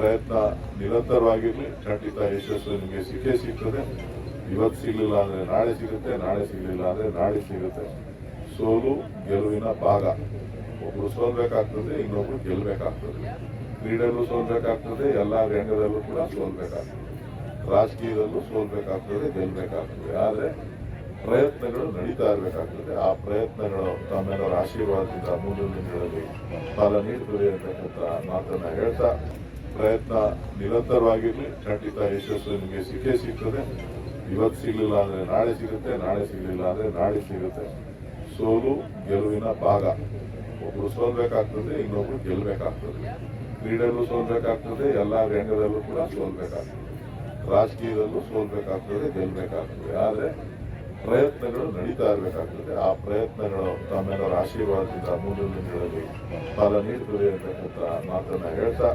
ಪ್ರಯತ್ನ ನಿರಂತರವಾಗಿರಲಿ, ಖಂಡಿತ ಯಶಸ್ಸು ನಿಮಗೆ ಸಿಕ್ಕೇ ಸಿಗ್ತದೆ. ಇವತ್ತು ಸಿಗಲಿಲ್ಲ ಅಂದರೆ ನಾಳೆ ಸಿಗುತ್ತೆ, ನಾಳೆ ಸಿಗಲಿಲ್ಲ ಅಂದರೆ ನಾಳೆ ಸಿಗುತ್ತೆ. ಸೋಲು ಗೆಲುವಿನ ಭಾಗ. ಒಬ್ಬರು ಸೋಲ್ಬೇಕಾಗ್ತದೆ, ಇನ್ನೊಬ್ರು ಗೆಲ್ಲಬೇಕಾಗ್ತದೆ ಕ್ರೀಡೆಯಲ್ಲೂ ಸೋಲ್ಬೇಕಾಗ್ತದೆ, ಎಲ್ಲ ರಂಗದಲ್ಲೂ ಕೂಡ ಸೋಲ್ಬೇಕಾಗ್ತದೆ. ರಾಜಕೀಯದಲ್ಲೂ ಸೋಲ್ಬೇಕಾಗ್ತದೆ ಗೆಲ್ಲಬೇಕಾಗ್ತದೆ ಆದರೆ ಪ್ರಯತ್ನಗಳು ನಡೀತಾ ಇರಬೇಕಾಗ್ತದೆ. ಆ ಪ್ರಯತ್ನಗಳು ತಮ್ಮೆಲ್ಲರ ಆಶೀರ್ವಾದದಿಂದ ಮುಂದಿನ ದಿನಗಳಲ್ಲಿ ಫಲ ನೀಡುತ್ತದೆ ಅಂತಕ್ಕಂಥ ಮಾತನ್ನು ಹೇಳ್ತಾ ಪ್ರಯತ್ನ ನಿರಂತರವಾಗಿರಲಿ, ಖಂಡಿತ ಯಶಸ್ಸು ನಿಮಗೆ ಸಿಕ್ಕೇ ಸಿಗ್ತದೆ. ಇವತ್ತು ಸಿಗಲಿಲ್ಲ ಅಂದರೆ ನಾಳೆ ಸಿಗುತ್ತೆ, ನಾಳೆ ಸಿಗಲಿಲ್ಲ ಅಂದರೆ ನಾಳೆ ಸಿಗುತ್ತೆ. ಸೋಲು ಗೆಲುವಿನ ಭಾಗ. ಒಬ್ಬರು ಸೋಲ್ಬೇಕಾಗ್ತದೆ, ಇನ್ನೊಬ್ರು ಗೆಲ್ಲಬೇಕಾಗ್ತದೆ ಕ್ರೀಡೆಯಲ್ಲೂ ಸೋಲ್ಬೇಕಾಗ್ತದೆ, ಎಲ್ಲ ರಂಗದಲ್ಲೂ ಕೂಡ ಸೋಲ್ಬೇಕಾಗ್ತದೆ. ರಾಜಕೀಯದಲ್ಲೂ ಸೋಲ್ಬೇಕಾಗ್ತದೆ ಗೆಲ್ಲಬೇಕಾಗ್ತದೆ ಆದರೆ ಪ್ರಯತ್ನಗಳು ನಡೀತಾ ಇರಬೇಕಾಗ್ತದೆ. ಆ ಪ್ರಯತ್ನಗಳು ತಮ್ಮೆಲ್ಲರ ಆಶೀರ್ವಾದದಿಂದ ಮುಂದಿನ ದಿನಗಳಲ್ಲಿ ಫಲ ನೀಡುತ್ತದೆ ಅಂತಕ್ಕಂಥ ಮಾತನ್ನು ಹೇಳ್ತಾ